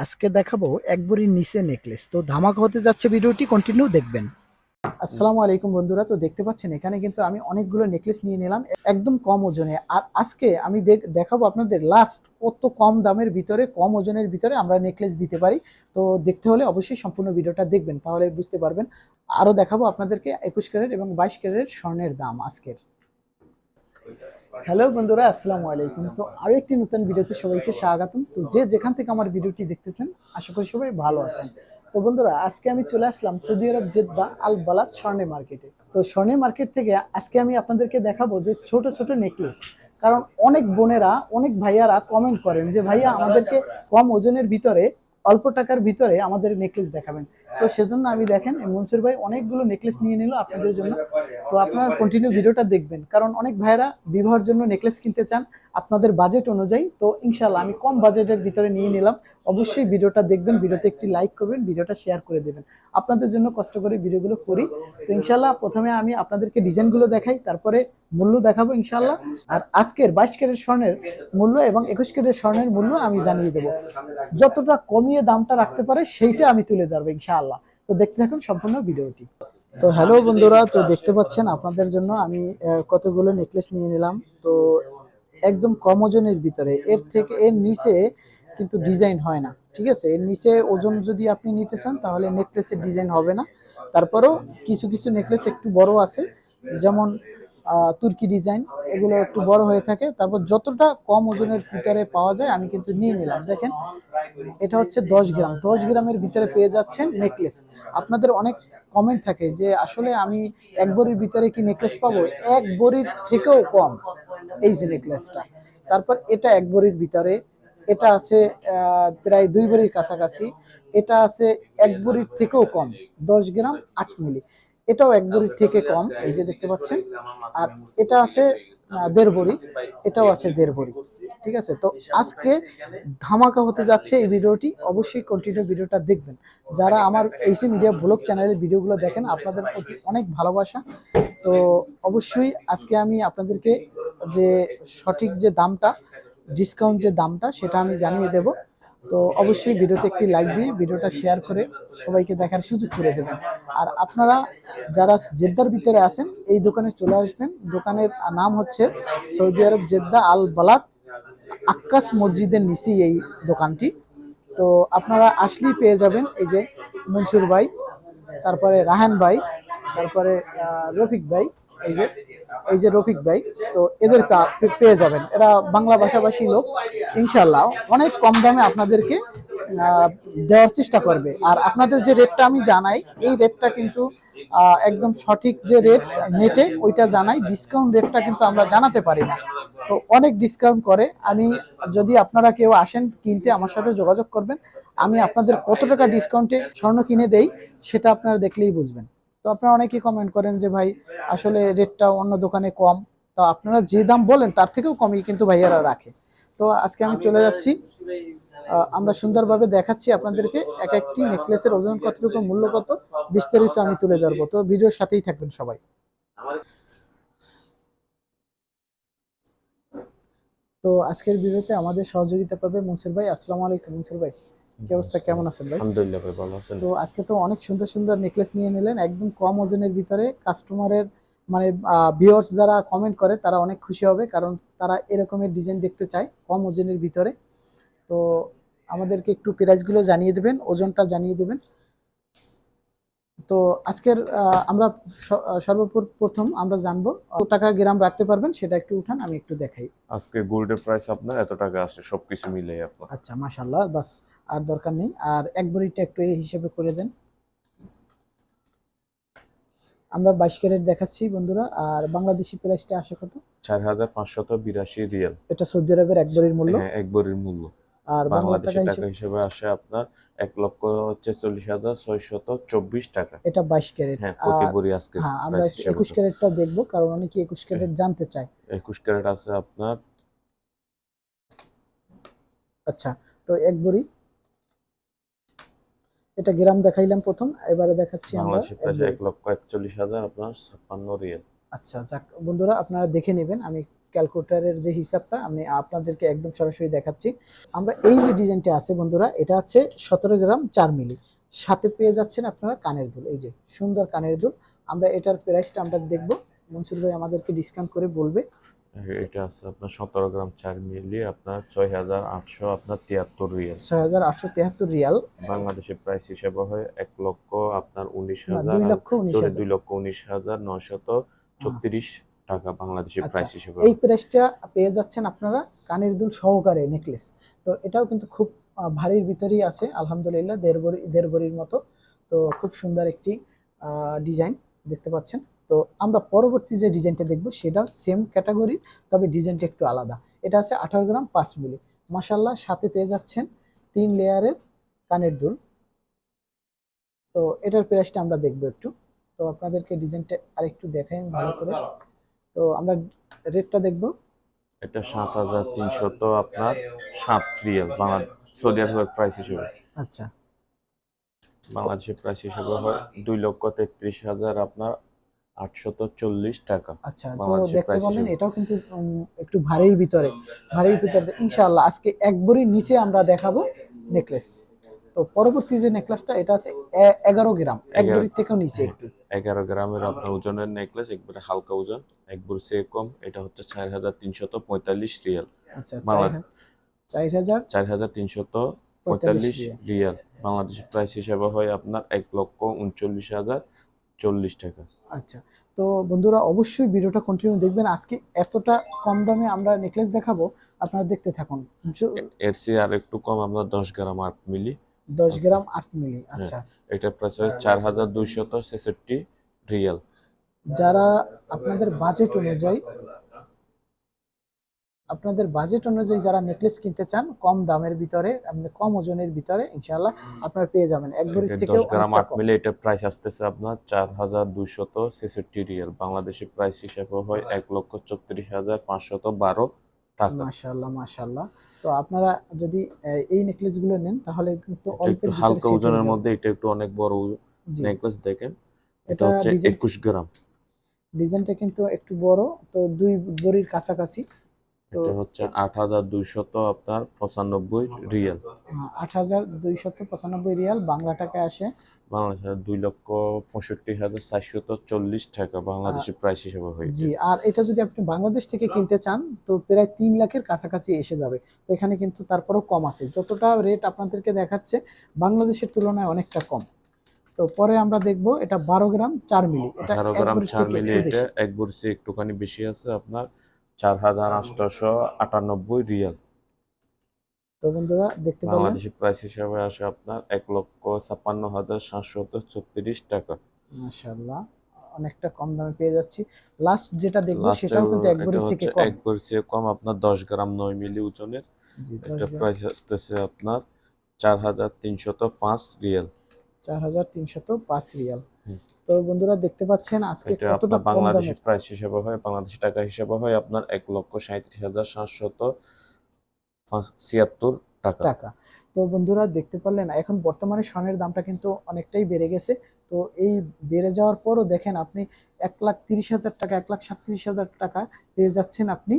আজকে দেখাবো এক নিচে নেকলেস তো ধামাকা হতে যাচ্ছে ভিডিওটি কন্টিনিউ দেখবেন। আসসালামু আলাইকুম বন্ধুরা, তো দেখতে পাচ্ছেন এখানে কিন্তু আমি অনেকগুলো নেকলেস নিয়ে নিলাম, একদম কম ওজনে। আর আজকে আমি দেখ- দেখাবো আপনাদের লাস্ট কত কম দামের ভিতরে, কম ওজনের ভিতরে আমরা নেকলেস দিতে পারি। তো দেখতে হলে অবশ্যই সম্পূর্ণ ভিডিওটা দেখবেন, তাহলে বুঝতে পারবেন। আরও দেখাবো আপনাদেরকে একুশ ক্যারেট এবং বাইশ ক্যারেট স্বর্ণের দাম আজকের। হ্যালো বন্ধুরা, আসসালামু আলাইকুম। তো আরও একটি নতুন ভিডিওতে সবাইকে স্বাগতম। তো যে যেখান থেকে আমার ভিডিওটি দেখতেছেন, আশা করি সবাই ভালো আছেন। তো বন্ধুরা, আজকে আমি চলে আসলাম Saudi Arab Jeddah Al Balad স্বর্ণে মার্কেটে। তো স্বর্ণে মার্কেট থেকে আজকে আমি আপনাদেরকে দেখাবো যে ছোট ছোট নেকলেস। কারণ অনেক বোনেরা, অনেক ভাইয়ারা কমেন্ট করেন যে, ভাইয়া, আমাদেরকে কম ওজনের ভিতরে, অল্প টাকার ভিতরে আমাদের নেকলেস দেখাবেন। তো সেজন্য আমি দেখেন মনসুর ভাই অনেকগুলো নেকলেস নিয়ে নিল আপনাদের জন্য। তো আপনারা কন্টিনিউ ভিডিওটা দেখবেন। কারণ অনেক ভাইয়েরা বিবাহের জন্য নেকলেস কিনতে চান আপনাদের বাজেট অনুযায়ী। তো ইনশাল্লাহ আমি কম বাজেটের ভিতরে নিয়ে নিলাম। অবশ্যই ভিডিওটা দেখবেন, ভিডিওতে একটি লাইক করবেন, ভিডিওটা শেয়ার করে দেবেন। আপনাদের জন্য কষ্ট করে ভিডিওগুলো করি। তো ইনশাল্লাহ প্রথমে আমি আপনাদেরকে ডিজাইনগুলো দেখাই, তারপরে মূল্য দেখাবো ইনশাল্লাহ আর আজকের বাইশ ক্যারেট স্বর্ণের মূল্য এবং একুশ ক্যারেট স্বর্ণের মূল্য আমি জানিয়ে দেবো। যতটা কমিয়ে দামটা রাখতে পারে সেইটা আমি তুলে ধরবো ইনশাআল্লাহ। তো দেখতে থাকুন সম্পূর্ণ ভিডিওটি। তো হ্যালো বন্ধুরা, তো দেখতে পাচ্ছেন আপনাদের জন্য আমি কতগুলো নেকলেস নিয়ে নিলাম। তো একদম কম ওজনের ভিতরে, এর থেকে এর নিচে কিন্তু ডিজাইন হয় না, ঠিক আছে? এর নিচে ওজন যদি আপনি নিতে চান, তাহলে নেকলেসের ডিজাইন হবে না। তারপরেও কিছু কিছু নেকলেস একটু বড় আছে, যেমন তুর্কি ডিজাইন এগুলো একটু বড় হয়ে থাকে। তারপর যতটা কম ওজনের ভিতরে পাওয়া যায়, আমি কিন্তু নিয়ে নিলাম। দেখেন, এটা হচ্ছে দশ গ্রাম। দশ গ্রামের ভিতরে পেয়ে যাচ্ছেন নেকলেস আপনাদের অনেক কমেন্ট থাকে যে, আসলে আমি এক বড়ির ভিতরে কি নেকলেস পাবো? এক বড়ির থেকেও কম এই যে নেকলেসটা তারপর এটা এক বড়ির ভিতরে। এটা আছে প্রায় দুই বড়ির কাছাকাছি। এটা আছে এক বড়ির থেকেও কম, দশ গ্রাম আট মিলি। এটাও এক বড়ির থেকে কম এই যে দেখতে পাচ্ছেন আর এটা আছে দেড় বড়ি এটাও আছে দেড় বড়ি ঠিক আছে তো আজকে ধামাকা হতে যাচ্ছে এই ভিডিওটি অবশ্যই কন্টিনিউ ভিডিওটা দেখবেন যারা আমার এইসি মিডিয়া ব্লগ চ্যানেলের ভিডিওগুলো দেখেন আপনাদের প্রতি অনেক ভালোবাসা তো অবশ্যই আজকে আমি আপনাদেরকে যে সঠিক যে দামটা ডিসকাউন্ট যে দামটা সেটা আমি জানিয়ে দেব তো অবশ্যই ভিডিওতে একটি লাইক দিয়ে ভিডিওটা শেয়ার করে সবাইকে দেখার সুযোগ করে দেবেন। আর আপনারা যারা জেদ্দার ভিতরে আছেন, এই দোকানে চলে আসবেন। দোকানের নাম হচ্ছে Saudi Arab Jeddah Al Balad Akkas মসজিদের নিচেই এই দোকানটি। তো আপনারা আসলেই পেয়ে যাবেন এই যে মনসুর ভাই, তারপরে রাহান ভাই, তারপরে রফিক ভাই, এই যে এই যে রফিক ভাই, তো এদের পেয়ে যাবেন। এরা বাংলা ভাষাভাষী লোক ইনশাল্লাহ অনেক কম দামে আপনাদেরকে দেওয়ার চেষ্টা করবে। আর আপনাদের যে রেটটা আমি জানাই, এই রেটটা কিন্তু একদম সঠিক যে রেট নেটে ওইটা জানাই। ডিসকাউন্ট রেটটা কিন্তু আমরা জানাতে পারি না। তো অনেক ডিসকাউন্ট করে। আমি যদি আপনারা কেউ আসেন কিনতে, আমার সাথে যোগাযোগ করবেন। আমি আপনাদের কত টাকা ডিসকাউন্টে স্বর্ণ কিনে দেই, সেটা আপনারা দেখলেই বুঝবেন। তো আপনারা অনেকেই কমেন্ট করেন যে ভাই, আসলে রেটটা অন্য দোকানে কম। তো আপনারা যে দাম বলেন, তার থেকেও কমই কিন্তু ভাইয়ারা রাখে। তো আজকে আমি চলে যাচ্ছি। আমরা সুন্দরভাবে দেখাচ্ছি আপনাদেরকে এক একটি নেকলেসের ওজন কতটুকু, মূল্য কত, বিস্তারিত আমি তুলে ধরবো। তো ভিডিওর সাথেই থাকবেন সবাই। তো আজকের ভিডিওতে আমাদের সহযোগিতা করবে মুনসির ভাই। আসসালামু আলাইকুম মুনসির ভাই। কি অবস্থা? কেমন আছেন ভাই? আলহামদুলিল্লাহ ভাই ভালো আছেন। তো আজকে তো অনেক সুন্দর সুন্দর নেকলেস নিয়ে নিলেন। একদম কম ওজনের ভিতরে কাস্টমারের মানে ভিউয়ার্স যারা কমেন্ট করে তারা অনেক খুশি হবে কারণ তারা এরকমের ডিজাইন দেখতে চায় কম ওজনের ভিতরে। তো আমাদেরকে একটু প্রাইসগুলো জানিয়ে দেবেন ওজনটা জানিয়ে দেবেন। তো আজকের আমরা সর্বপ্রথম আমরা জানব কত টাকা গ্রাম রাখতে পারবেন সেটা একটু উঠান আমি একটু দেখাই। আজকে গোল্ডের প্রাইস আপনার এত টাকা আছে সবকিছু মিলে আপনার। আচ্ছা মাশাল্লাহ বাস আর দরকার নেই। আর এক বড়িটা একটু এই হিসেবে করে দেন। আমরা বাইশ ক্যারেট দেখাচ্ছি বন্ধুরা আর বাংলাদেশি প্রাইসটা আসে কত? চার হাজার পাঁচশত বিরাশি রিয়াল। এটা সৌদি আরবের এক বড়ির মূল্য। হ্যাঁ, এক বড়ির মূল্য। আর বাংলা টাকা হিসেবে আসে আপনার এক লক্ষ হচ্ছে চল্লিশ হাজার ছয়শত চব্বিশ টাকা। এটা বাইশ ক্যারেট। হ্যাঁ প্রতি আজকে হ্যাঁ আমরা একুশ ক্যারেটটা দেখব কারণ অনেকে একুশ ক্যারেট জানতে চায়। একুশ ক্যারেট আছে আপনার। আচ্ছা তো এক বড়ি এটা গ্রাম দেখাইলাম প্রথম এবারে দেখাচ্ছি আমরা এক এক লক্ষ একচল্লিশ হাজার আপনার ছাপ্পান্ন রিয়াল। আচ্ছা যাক বন্ধুরা আপনারা দেখে নেবেন আমি ক্যালকুলেটারের যে হিসাবটা আমি আপনাদেরকে একদম সরাসরি দেখাচ্ছি। আমরা এই যে ডিজাইনটা আছে বন্ধুরা এটা হচ্ছে সতেরো গ্রাম চার মিলি। সাথে পেয়ে যাচ্ছেন আপনারা কানের দুল। এই যে সুন্দর কানের দুল। আমরা এটার প্রাইসটা আমরা দেখব। মনসুর ভাই আমাদেরকে ডিসকাউন্ট করে বলবে। এটা আছে আপনার সতেরো গ্রাম চার মিলি আপনার ছয় হাজার আটশো আপনার তিয়াত্তর রিয়াল। ছয় হাজার আটশো তেহাত্তর রিয়াল। বাংলাদেশের প্রাইস হিসেবে হয় এক লক্ষ আপনার উনিশ হাজার দুই লক্ষ উনিশ হাজার। দুই লক্ষ উনিশ হাজার নয়শত ছত্রিশ টাকা বাংলাদেশের আচ্ছা, প্রাইস হিসেবে এই প্রাইসটা পেয়ে যাচ্ছেন আপনারা কানের দুল সহকারে নেকলেস তো এটাও কিন্তু খুব ভারীর ভিতরেই আছে আলহামদুলিল্লাহ দেড় বড়ি দেড় বড়ির মতো। তো খুব সুন্দর একটি ডিজাইন দেখতে পাচ্ছেন। তো আমরা পরবর্তী যে ডিজাইনটা দেখব সেটাও সেম ক্যাটাগরি তবে ডিজাইনটা একটু আলাদা। এটা আছে আঠারো গ্রাম পাঁচ মিলি। মাসাল্লাহ সাথে পেয়ে যাচ্ছেন তিন লেয়ারের কানের দুল। তো এটার প্রাইসটা আমরা দেখব একটু। তো আপনাদেরকে ডিজাইনটা আরেকটু দেখাই ভালো করে। তো আমরা রেটটা দেখব। এটা সাত হাজার তিনশত আপনার সাত রিয়াল বাংলা সৌদি আরবের প্রাইস হিসেবে। আচ্ছা। বাংলাদেশের প্রাইস হিসেবে হয় দুই লক্ষ তেত্রিশ হাজার আপনার আটশত চল্লিশ টাকা। আচ্ছা তো দেখতে হিসেবে। এটাও কিন্তু একটু ভারীর ভিতরে ভারীর ভিতরে ইনশাআল্লাহ আজকে এক বড়ির নিচে আমরা দেখাবো নেকলেস তো পরবর্তী যে নেকলেসটা এটা আছে এগারো গ্রাম। এক। বড়ির থেকেও নিচে একটু। এগারো গ্রামের আপনার ওজনের নেকলেস একবারে হালকা ওজন এক বুড়ছে কম এটা হচ্ছে চার হাজার তিনশত পঁয়তাল্লিশ রিয়াল। আচ্ছা চার হাজার চার হাজার তিনশত পঁয়তাল্লিশ। রিয়াল। বাংলাদেশের প্রাইস হিসেবে হয় আপনার এক লক্ষ উনচল্লিশ হাজার চল্লিশ টাকা। আচ্ছা তো বন্ধুরা অবশ্যই ভিডিওটা কন্টিনিউ দেখবেন। আজকে এতটা কম দামে আমরা নেকলেস দেখাবো আপনারা দেখতে থাকুন। এর চেয়ে আর একটু কম আমরা দশ গ্রাম আট মিলি দশ গ্রাম আট মিলি হ্যাঁ, আচ্ছা। এটা প্রাইস চার হাজার দুইশত ছেষট্টি রিয়াল। যারা আপনাদের বাজেট অনুযায়ী আপনাদের বাজেট অনুযায়ী যারা নেকলেস কিনতে চান কম দামের ভিতরে আপনি কম ওজনের ভিতরে ইনশাআল্লাহ আপনারা পেয়ে যাবেন। এক ভরি থেকে 10 গ্রাম 8 মিলি এটা প্রাইস আসতেছে আপনার 4266 রিয়াল। বাংলাদেশি প্রাইস হিসাবে হয় 134512 টাকা মাশাআল্লাহ মাশাআল্লাহ। তো আপনারা যদি এই নেকলেসগুলো নেন তাহলে কিন্তু অল্প হালকা ওজনের মধ্যে এটা একটু অনেক বড় নেকলেস দেখেন। এটা হচ্ছে ডিজাইন একুশ গ্রাম। ডিজাইনটা কিন্তু একটু বড় তো দুই বড়ির কাছাকাছি। এটা হচ্ছে আট হাজার দুইশত আপনার পঁচানব্বই রিয়াল। আট হাজার দুইশত পঁচানব্বই রিয়াল বাংলা টাকায় আসে। বাংলাদেশের দুই লক্ষ পঁয়ষট্টি হাজার চারশত চল্লিশ টাকা বাংলাদেশি প্রাইস হিসেবে হয়েছে। জি আর এটা যদি আপনি বাংলাদেশ থেকে কিনতে চান তো প্রায় তিন লাখের কাছাকাছি এসে যাবে। তো এখানে কিন্তু তারপরেও কম আছে। যতটা রেট আপনাদেরকে দেখাচ্ছে বাংলাদেশের তুলনায় অনেকটা কম। তো পরে আমরা দেখব এটা বারো গ্রাম চার মিলি। এটা গ্রাম চার মিলি এটা এক বর্ষে একটুখানি বেশি আছে আপনার চার হাজার আটশোশো আটানব্বই রিয়াল। তো বন্ধুরা দেখতে পেলেন? বাংলাদেশি প্রাইস হিসাবে আসে আপনার এক লক্ষ ছাপ্পান্ন হাজার সাতশত ছত্রিশ টাকা। মাশাআল্লাহ অনেকটা কম দামে পেয়ে যাচ্ছি। লাস্ট যেটা দেখব সেটাও কিন্তু এক ভরির থেকে কম। এক বর্ষে কম আপনার দশ গ্রাম নয় মিলি ওজনের। এটা প্রাইস আসতেছে আপনার চার হাজার তিনশত পাঁচ রিয়াল। চার হাজার তিনশত পাঁচ রিয়াল। হুম। তো বন্ধুরা দেখতে পাচ্ছেন আজকে কতটা বাংলাদেশি প্রাইস হিসেবে হয় বাংলাদেশি টাকা হিসেবে হয় আপনার এক লক্ষ সাঁত্রিশ হাজার সাতশত ছিয়াত্তর টাকা। টাকা। তো বন্ধুরা দেখতে পারলেন এখন বর্তমানে স্বর্ণের দামটা কিন্তু অনেকটাই বেড়ে গেছে। তো এই বেড়ে যাওয়ার পরও দেখেন আপনি এক লাখ তিরিশ হাজার টাকা এক লাখ সাতত্রিশ হাজার টাকা পেয়ে যাচ্ছেন আপনি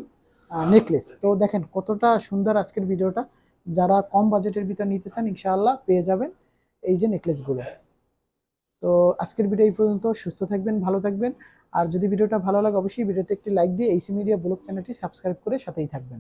নেকলেস তো দেখেন কতটা সুন্দর আজকের ভিডিওটা। যারা কম বাজেটের ভিতর নিতে চান ইনশাআল্লাহ পেয়ে যাবেন এই যে নেকলেসগুলো তো আজকের ভিডিও এই পর্যন্ত। সুস্থ থাকবেন, ভালো থাকবেন। আর যদি ভিডিওটা ভালো লাগে, অবশ্যই ভিডিওতে একটি লাইক দিয়ে এইসি মিডিয়া ব্লগ চ্যানেলটি সাবস্ক্রাইব করে সাথেই থাকবেন।